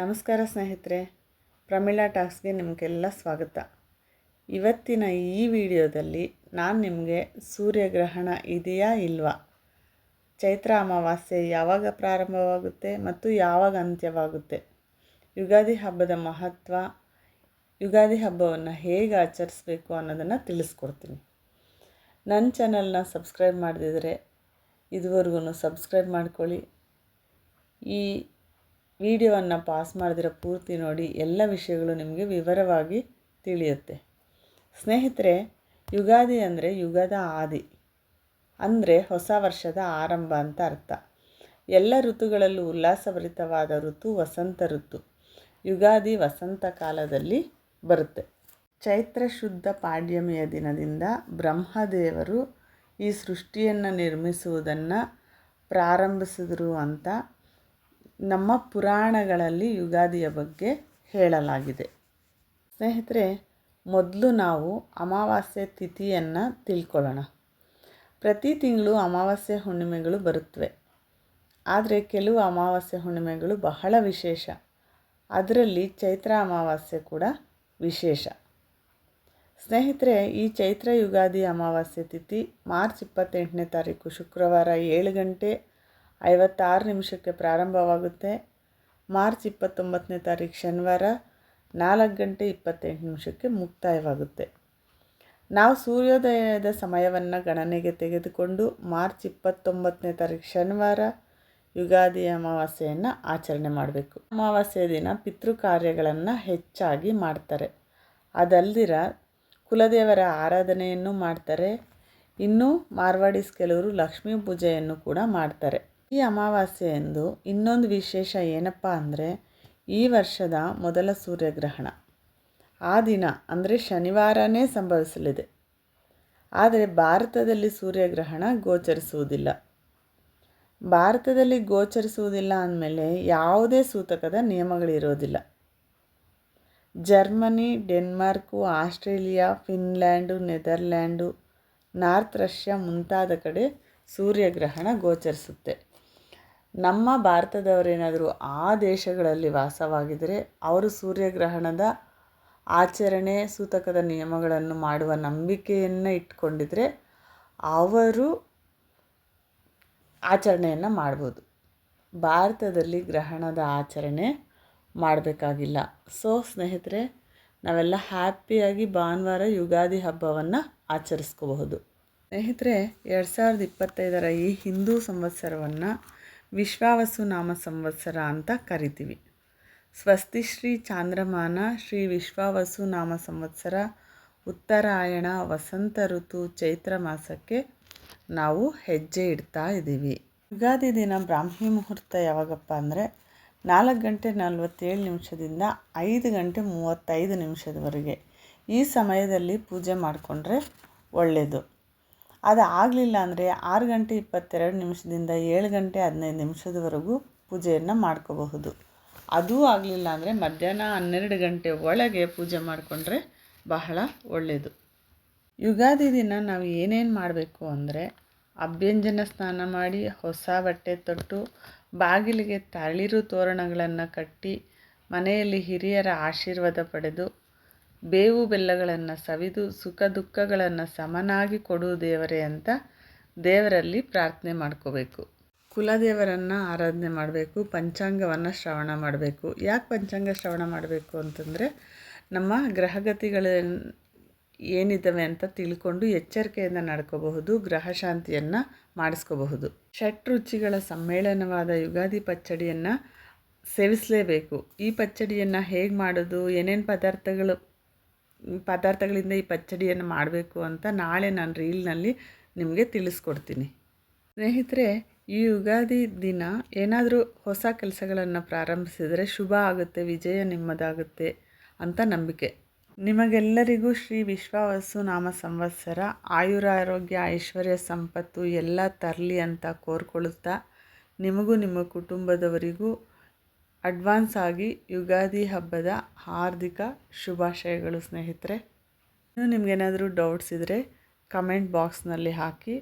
ನಮಸ್ಕಾರ ಸ್ನೇಹಿತರೆ, ಪ್ರಮೀಳಾ ಟಾಕ್ಸ್ಗೆ ನಿಮಗೆಲ್ಲ ಸ್ವಾಗತ. ಇವತ್ತಿನ ಈ ವಿಡಿಯೋದಲ್ಲಿ ನಾನು ನಿಮಗೆ ಸೂರ್ಯಗ್ರಹಣ ಇದೆಯಾ ಇಲ್ವಾ? ಚೈತ್ರ ಅಮಾವಾಸ್ಯೆ ಯಾವಾಗ ಪ್ರಾರಂಭವಾಗುತ್ತೆ ಮತ್ತು ಯಾವಾಗ ಅಂತ್ಯವಾಗುತ್ತೆ? ಯುಗಾದಿ ಹಬ್ಬದ ಮಹತ್ವ, ಯುಗಾದಿ ಹಬ್ಬವನ್ನು ಹೇಗೆ ಆಚರಿಸ್ಬೇಕು ಅನ್ನೋದನ್ನು ತಿಳಿಸ್ಕೊಡ್ತೀನಿ. ನನ್ನ ಚಾನಲ್ನ ಸಬ್ಸ್ಕ್ರೈಬ್ ಮಾಡದಿದ್ರೆ ಇದುವರೆಗೂ ಸಬ್ಸ್ಕ್ರೈಬ್ ಮಾಡ್ಕೊಳ್ಳಿ. ಈ ವಿಡಿಯೋವನ್ನು ಪಾಸ್ ಮಾಡಿದಿರೋ ಪೂರ್ತಿ ನೋಡಿ ಎಲ್ಲ ವಿಷಯಗಳು ನಿಮಗೆ ವಿವರವಾಗಿ ತಿಳಿಯುತ್ತೆ. ಸ್ನೇಹಿತರೆ, ಯುಗಾದಿ ಅಂದರೆ ಯುಗದ ಆದಿ, ಅಂದರೆ ಹೊಸ ವರ್ಷದ ಆರಂಭ ಅಂತ ಅರ್ಥ. ಎಲ್ಲ ಋತುಗಳಲ್ಲೂ ಉಲ್ಲಾಸಭರಿತವಾದ ಋತು ವಸಂತ ಋತು. ಯುಗಾದಿ ವಸಂತ ಕಾಲದಲ್ಲಿ ಬರುತ್ತೆ. ಚೈತ್ರ ಶುದ್ಧ ಪಾಡ್ಯಮಿಯ ದಿನದಿಂದ ಬ್ರಹ್ಮದೇವರು ಈ ಸೃಷ್ಟಿಯನ್ನು ನಿರ್ಮಿಸುವುದನ್ನು ಪ್ರಾರಂಭಿಸಿದರು ಅಂತ ನಮ್ಮ ಪುರಾಣಗಳಲ್ಲಿ ಯುಗಾದಿಯ ಬಗ್ಗೆ ಹೇಳಲಾಗಿದೆ. ಸ್ನೇಹಿತರೆ, ಮೊದಲು ನಾವು ಅಮಾವಾಸ್ಯೆ ತಿಥಿಯನ್ನು ತಿಳ್ಕೊಳ್ಳೋಣ. ಪ್ರತಿ ತಿಂಗಳು ಅಮಾವಾಸ್ಯೆ ಹುಣ್ಣಿಮೆಗಳು ಬರುತ್ತವೆ ಆದರೆ ಕೆಲವು ಅಮಾವಾಸ್ಯೆ ಹುಣ್ಣಿಮೆಗಳು ಬಹಳ ವಿಶೇಷ. ಅದರಲ್ಲಿ ಚೈತ್ರ ಅಮಾವಾಸ್ಯೆ ಕೂಡ ವಿಶೇಷ. ಸ್ನೇಹಿತರೆ, ಈ ಚೈತ್ರ ಯುಗಾದಿ ಅಮಾವಾಸ್ಯೆ ತಿಥಿ ಮಾರ್ಚ್ ಇಪ್ಪತ್ತೆಂಟನೇ ತಾರೀಕು ಶುಕ್ರವಾರ ಏಳು ಗಂಟೆ ಐವತ್ತಾರು ನಿಮಿಷಕ್ಕೆ ಪ್ರಾರಂಭವಾಗುತ್ತೆ. ಮಾರ್ಚ್ ಇಪ್ಪತ್ತೊಂಬತ್ತನೇ ತಾರೀಕು ಶನಿವಾರ ನಾಲ್ಕು ಗಂಟೆ ಇಪ್ಪತ್ತೆಂಟು ನಿಮಿಷಕ್ಕೆ ಮುಕ್ತಾಯವಾಗುತ್ತೆ. ನಾವು ಸೂರ್ಯೋದಯದ ಸಮಯವನ್ನು ಗಣನೆಗೆ ತೆಗೆದುಕೊಂಡು ಮಾರ್ಚ್ ಇಪ್ಪತ್ತೊಂಬತ್ತನೇ ತಾರೀಕು ಶನಿವಾರ ಯುಗಾದಿ ಅಮಾವಾಸ್ಯೆಯನ್ನು ಆಚರಣೆ ಮಾಡಬೇಕು. ಅಮಾವಾಸ್ಯೆ ದಿನ ಪಿತೃ ಕಾರ್ಯಗಳನ್ನು ಹೆಚ್ಚಾಗಿ ಮಾಡ್ತಾರೆ. ಅದಲ್ದಿರ ಕುಲದೇವರ ಆರಾಧನೆಯನ್ನು ಮಾಡ್ತಾರೆ. ಇನ್ನು ಮಾರ್ವಾಡಿಸ್ ಕೆಲವರು ಲಕ್ಷ್ಮೀ ಪೂಜೆಯನ್ನು ಕೂಡ ಮಾಡ್ತಾರೆ. ಈ ಅಮಾವಾಸ್ಯೆಯಂದು ಇನ್ನೊಂದು ವಿಶೇಷ ಏನಪ್ಪ ಅಂದರೆ ಈ ವರ್ಷದ ಮೊದಲ ಸೂರ್ಯಗ್ರಹಣ. ಆ ದಿನ ಅಂದರೆ ಶನಿವಾರನೇ ಸಂಭವಿಸಲಿದೆ. ಆದರೆ ಭಾರತದಲ್ಲಿ ಸೂರ್ಯಗ್ರಹಣ ಗೋಚರಿಸುವುದಿಲ್ಲ. ಭಾರತದಲ್ಲಿ ಗೋಚರಿಸುವುದಿಲ್ಲ ಅಂದಮೇಲೆ ಯಾವುದೇ ಸೂತಕದ ನಿಯಮಗಳಿರೋದಿಲ್ಲ. Germany, Denmark, Australia, Finland, Netherland, North Russia ಮುಂತಾದ ಕಡೆ ಸೂರ್ಯಗ್ರಹಣ ಗೋಚರಿಸುತ್ತೆ. ನಮ್ಮ ಭಾರತದವರೇನಾದರೂ ಆ ದೇಶಗಳಲ್ಲಿ ವಾಸವಾಗಿದ್ದರೆ ಅವರು ಸೂರ್ಯಗ್ರಹಣದ ಆಚರಣೆ, ಸೂತಕದ ನಿಯಮಗಳನ್ನು ಮಾಡುವ ನಂಬಿಕೆಯನ್ನು ಇಟ್ಕೊಂಡಿದ್ರೆ ಅವರು ಆಚರಣೆಯನ್ನು ಮಾಡ್ಬೋದು. ಭಾರತದಲ್ಲಿ ಗ್ರಹಣದ ಆಚರಣೆ ಮಾಡಬೇಕಾಗಿಲ್ಲ. ಸೊ, ಸ್ನೇಹಿತರೆ, ನಾವೆಲ್ಲ ಹ್ಯಾಪಿಯಾಗಿ ಭಾನುವಾರ ಯುಗಾದಿ ಹಬ್ಬವನ್ನು ಆಚರಿಸ್ಕೋಬಹುದು. ಸ್ನೇಹಿತರೆ, ಎರಡು ಸಾವಿರದ ಇಪ್ಪತ್ತೈದರ ಈ ಹಿಂದೂ ಸಂವತ್ಸರವನ್ನು ವಿಶ್ವಾವಸು ನಾಮ ಸಂವತ್ಸರ ಅಂತ ಕರಿತೀವಿ. ಸ್ವಸ್ತಿ ಶ್ರೀ ಚಾಂದ್ರಮಾನ, ಶ್ರೀ ವಿಶ್ವಾವಸು ನಾಮ ಸಂವತ್ಸರ, ಉತ್ತರಾಯಣ, ವಸಂತ ಋತು, ಚೈತ್ರ ಮಾಸಕ್ಕೆ ನಾವು ಹೆಜ್ಜೆ ಇಡ್ತಾ ಇದ್ದೀವಿ. ಯುಗಾದಿ ದಿನ ಬ್ರಾಹ್ಮಿ ಮುಹೂರ್ತ ಯಾವಾಗಪ್ಪ ಅಂದರೆ ನಾಲ್ಕು ಗಂಟೆ ನಲವತ್ತೇಳು ನಿಮಿಷದಿಂದ ಐದು ಗಂಟೆ ಮೂವತ್ತೈದು ನಿಮಿಷದವರೆಗೆ. ಈ ಸಮಯದಲ್ಲಿ ಪೂಜೆ ಮಾಡಿಕೊಂಡ್ರೆ ಒಳ್ಳೆಯದು ಅದು ಆಗಲಿಲ್ಲ ಅಂದರೆ ಆರು ಗಂಟೆ ಇಪ್ಪತ್ತೆರಡು ನಿಮಿಷದಿಂದ ಏಳು ಗಂಟೆ ಹದಿನೈದು ನಿಮಿಷದವರೆಗೂ ಪೂಜೆಯನ್ನು ಮಾಡ್ಕೋಬಹುದು. ಅದೂ ಆಗಲಿಲ್ಲ ಅಂದರೆ ಮಧ್ಯಾಹ್ನ ಹನ್ನೆರಡು ಗಂಟೆ ಒಳಗೆ ಪೂಜೆ ಮಾಡಿಕೊಂಡ್ರೆ ಬಹಳ ಒಳ್ಳೆಯದು. ಯುಗಾದಿ ದಿನ ನಾವು ಏನೇನು ಮಾಡಬೇಕು ಅಂದರೆ ಅಭ್ಯಂಜನ ಸ್ನಾನ ಮಾಡಿ ಹೊಸ ಬಟ್ಟೆ ತೊಟ್ಟು, ಬಾಗಿಲಿಗೆ ತಳಿರು ತೋರಣಗಳನ್ನು ಕಟ್ಟಿ, ಮನೆಯಲ್ಲಿ ಹಿರಿಯರ ಆಶೀರ್ವಾದ ಪಡೆದು ಬೇವು ಬೆಲ್ಲಗಳನ್ನು ಸವಿದು ಸುಖ ದುಃಖಗಳನ್ನು ಸಮನಾಗಿ ಕೊಡು ದೇವರೇ ಅಂತ ದೇವರಲ್ಲಿ ಪ್ರಾರ್ಥನೆ ಮಾಡ್ಕೋಬೇಕು. ಕುಲದೇವರನ್ನು ಆರಾಧನೆ ಮಾಡಬೇಕು, ಪಂಚಾಂಗವನ್ನು ಶ್ರವಣ ಮಾಡಬೇಕು. ಯಾಕೆ ಪಂಚಾಂಗ ಶ್ರವಣ ಮಾಡಬೇಕು ಅಂತಂದರೆ ನಮ್ಮ ಗ್ರಹಗತಿಗಳ ಏನಿದ್ದಾವೆ ಅಂತ ತಿಳ್ಕೊಂಡು ಎಚ್ಚರಿಕೆಯಿಂದ ನಡ್ಕೋಬಹುದು, ಗ್ರಹ ಶಾಂತಿಯನ್ನು ಮಾಡಿಸ್ಕೋಬಹುದು. ಷಟ್ ರುಚಿಗಳ ಸಮ್ಮೇಳನವಾದ ಯುಗಾದಿ ಪಚ್ಚಡಿಯನ್ನು ಸೇವಿಸಲೇಬೇಕು. ಈ ಪಚ್ಚಡಿಯನ್ನು ಹೇಗೆ ಮಾಡೋದು, ಏನೇನು ಪದಾರ್ಥಗಳು ಪದಾರ್ಥಗಳಿಂದ ಈ ಪಚ್ಚಡಿಯನ್ನು ಮಾಡಬೇಕು ಅಂತ ನಾಳೆ ನಾನು ರೀಲ್ನಲ್ಲಿ ನಿಮಗೆ ತಿಳಿಸ್ಕೊಡ್ತೀನಿ. ಸ್ನೇಹಿತರೆ, ಈ ಯುಗಾದಿ ದಿನ ಏನಾದರೂ ಹೊಸ ಕೆಲಸಗಳನ್ನು ಪ್ರಾರಂಭಿಸಿದರೆ ಶುಭ ಆಗುತ್ತೆ, ವಿಜಯ ನಿಮ್ಮದಾಗುತ್ತೆ ಅಂತ ನಂಬಿಕೆ. ನಿಮಗೆಲ್ಲರಿಗೂ ಶ್ರೀ ವಿಶ್ವವಸು ನಾಮ ಸಂವತ್ಸರ ಆಯುರಾರೋಗ್ಯ ಐಶ್ವರ್ಯ ಸಂಪತ್ತು ಎಲ್ಲ ತರಲಿ ಅಂತ ಕೋರ್ಕೊಳ್ಳುತ್ತಾ ನಿಮಗೂ ನಿಮ್ಮ ಕುಟುಂಬದವರಿಗೂ ಅಡ್ವಾನ್ಸ್ ಆಗಿ ಯುಗಾದಿ ಹಬ್ಬದ ಹಾರ್ದಿಕ ಶುಭಾಶಯಗಳು ಸ್ನೇಹಿತರೆ. ಇನ್ನು ನಿಮಗೇನಾದರೂ ಡೌಟ್ಸ್ ಇದ್ದರೆ ಕಮೆಂಟ್ ಬಾಕ್ಸ್ನಲ್ಲಿ ಹಾಕಿ.